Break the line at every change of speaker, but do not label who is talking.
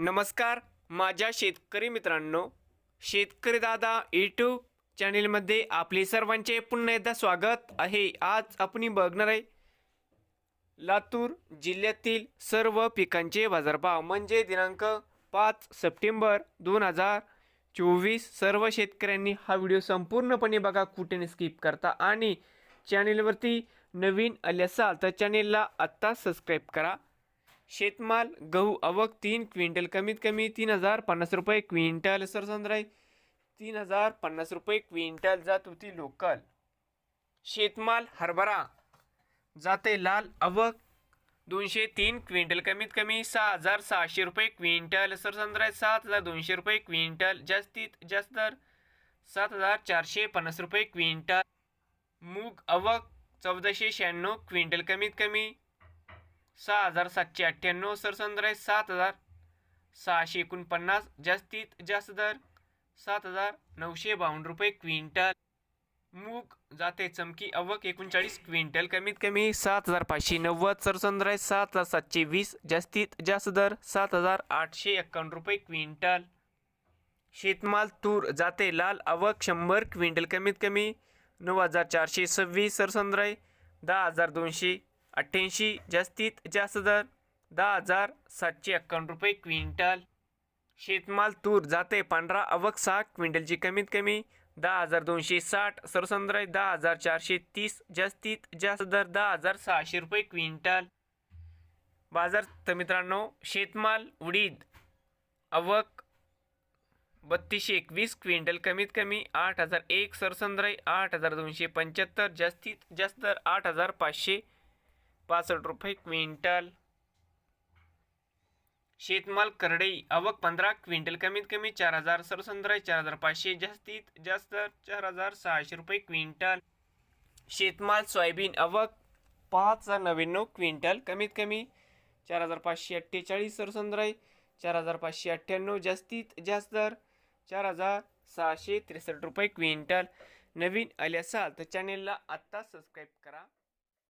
नमस्कार माझ्या शेतकरी मित्रांनो शेतकरी दादा यूट्यूब चॅनेलमध्ये आपले सर्वांचे पुन्हा एकदा स्वागत आहे. आज आपण बघणार आहे लातूर जिल्ह्यातील सर्व पिकांचे बाजारभाव. म्हणजे दिनांक पाच सप्टेंबर दोन हजार चोवीस सर्व शेतकऱ्यांनी हा व्हिडिओ संपूर्णपणे बघा कुठे स्किप करता. आणि चॅनेलवरती नवीन आले असाल तर चॅनेलला आत्ता सबस्क्राईब करा. शेतमाल गहू आवक तीन क्विंटल कमीत कमी तीन हजार पन्नास रुपये क्विंटल सर संद्राय तीन हजार पन्नास रुपये क्विंटल जात होती लोकल. शेतमाल हरभरा जाते लाल आवक दोनशे तीन क्विंटल कमीत कमी सहा हजार सहाशे रुपये क्विंटल सर संद्राय सात हजार दोनशे रुपये क्विंटल जास्तीत जास्त दर सात हजार चारशे पन्नास रुपये क्विंटल मूग आवक चौदाशे शहाण्णव क्विंटल कमीत कमी सहा हजार सातशे अठ्ठ्याण्णव सरसंद्राई सात हजार. सहाशे एकोणपन्नास जास्तीत जास्त दर. सात हजार नऊशे बावन्न रुपये क्विंटल. मूग जाते चमकी अवक एकोणचाळीस क्विंटल. कमीत कमी सात हजार पाचशे नव्वद सरसंद्राई सात हजार सातशे वीस जास्तीत जास्त दर सात हजार आठशे एक्कावन्न रुपये क्विंटल. शेतमाल तूर जाते लाल आवक शंभर क्विंटल. कमीत कमी नऊ हजार चारशे सव्वीस सरसंद्राय दहा हजार दोनशे अठ्ठ्याऐंशी जास्तीत जास्त दर दहा हजार सातशे एक्कावन्न रुपये क्विंटल. शेतमाल तूर जाते पांढरा आवक सहा क्विंटलची कमीत कमी दहा हजार दोनशे साठ सरसंद्रय दहा हजार चारशे तीस जास्तीत जास्त दर दहा हजार सहाशे रुपये क्विंटल. बाजार तर मित्रांनो शेतमाल उडीद आवक बत्तीसशे एकवीस क्विंटल कमीत कमी आठ हजार एक सरसंद्राई आठ हजार दोनशे पंच्याहत्तर जास्तीत जास्त दर आठ हजार पाचशे पासष्ट रुपये क्विंटल. शेतमाल करडई आवक पंधरा क्विंटल कमीत कमी चार हजार सरसंद्राय चार हजार पाचशे जास्तीत जास्त दर चार हजार सहाशे रुपये क्विंटल. शेतमाल सोयाबीन आवक पाच हजार नव्याण्णव क्विंटल कमीत कमी चार हजार पाचशे अठ्ठेचाळीस सरसंद्राय चार हजार पाचशे अठ्ठ्याण्णव जास्तीत जास्त चार हजार सहाशे त्रेसष्ट रुपये क्विंटल. नवीन आले असाल तर चॅनेलला आत्ता सबस्क्राईब करा.